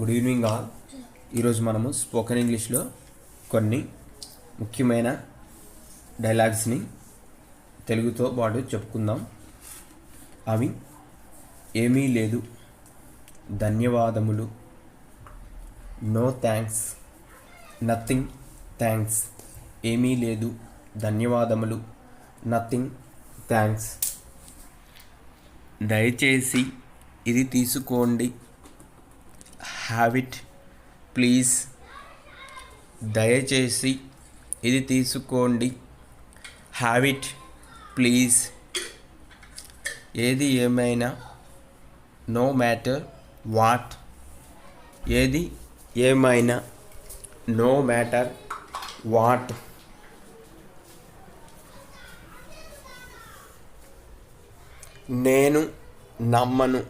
Good evening all. ఈరోజు మనము spoken ఇంగ్లీష్లో కొన్ని ముఖ్యమైన డైలాగ్స్ని తెలుగుతో పాటు చెప్పుకుందాం. అవి ఏమీ లేదు ధన్యవాదములు నో థ్యాంక్స్ నథింగ్ థ్యాంక్స్ ఏమీ లేదు ధన్యవాదములు నథింగ్ థ్యాంక్స్ దయచేసి ఇది తీసుకోండి. హ్యావ్ ఇట్ ప్లీజ్ దయచేసి ఇది తీసుకోండి. హ్యావ్ ఇట్ ప్లీజ్ ఏది ఏమైనా నో మ్యాటర్ వాట్ ఏది ఏమైనా నో మ్యాటర్ వాట్ నేను నమ్మను.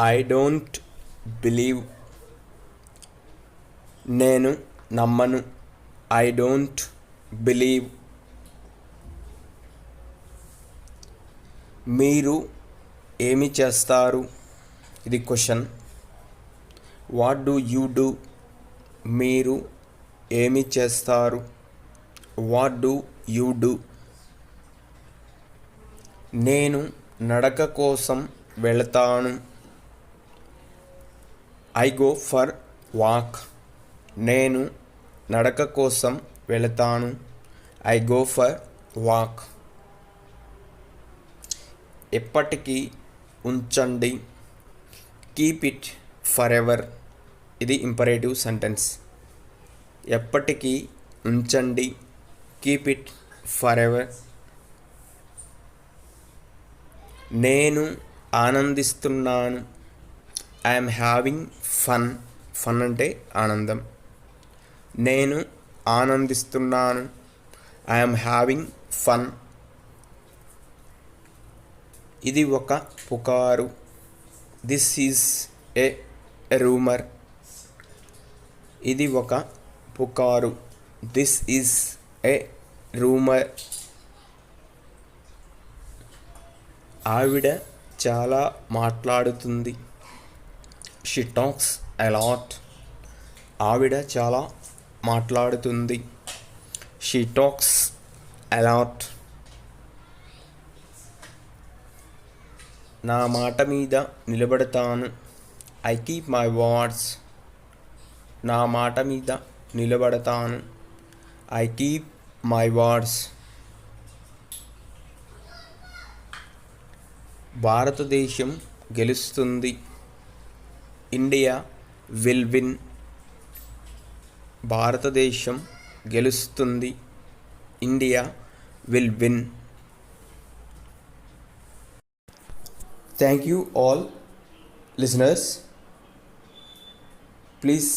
ఐ డోంట్ బిలీవ్ నేను నమ్మను. ఐ డోంట్ బిలీవ్ మీరు ఏమి చేస్తారు? ఇది question what do you do మీరు ఏమి చేస్తారు? వాట్ డూ యూ డూ నేను నడక కోసం వెళతాను. ఐ గో ఫర్ వాక్ నేను నడక కోసం వెళతాను. ఐ గో ఫర్ వాక్ ఎప్పటికీ ఉంచండి. కీప్ ఇట్ ఫర్ ఎవర్ ఇది ఇంపరేటివ్ సెంటెన్స్ ఎప్పటికీ ఉంచండి. కీప్ ఇట్ ఫర్ ఎవర్ నేను ఆనందిస్తున్నాను. ఐఎమ్ హ్యావింగ్ ఫన్ ఫన్ అంటే ఆనందం. నేను ఆనందిస్తున్నాను. ఐఎమ్ హ్యావింగ్ ఫన్ ఇది ఒక పుకారు. దిస్ ఈజ్ ఏ రూమర్ ఇది ఒక పుకారు. దిస్ ఈజ్ ఏ రూమర్ ఆవిడ చాలా మాట్లాడుతుంది. షీ టాక్స్ అలాట్ ఆవిడ చాలా మాట్లాడుతుంది. షీ టాక్స్ అలాట్ నా మాట మీద నిలబడతాను. I keep my words. నా మాట మీద నిలబడతాను. I keep my words. భారతదేశం గెలుస్తుంది. India will win. భారతదేశం గెలుస్తుంది. India will win. Thank you all listeners. Please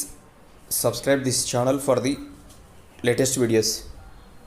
subscribe this channel for the latest videos.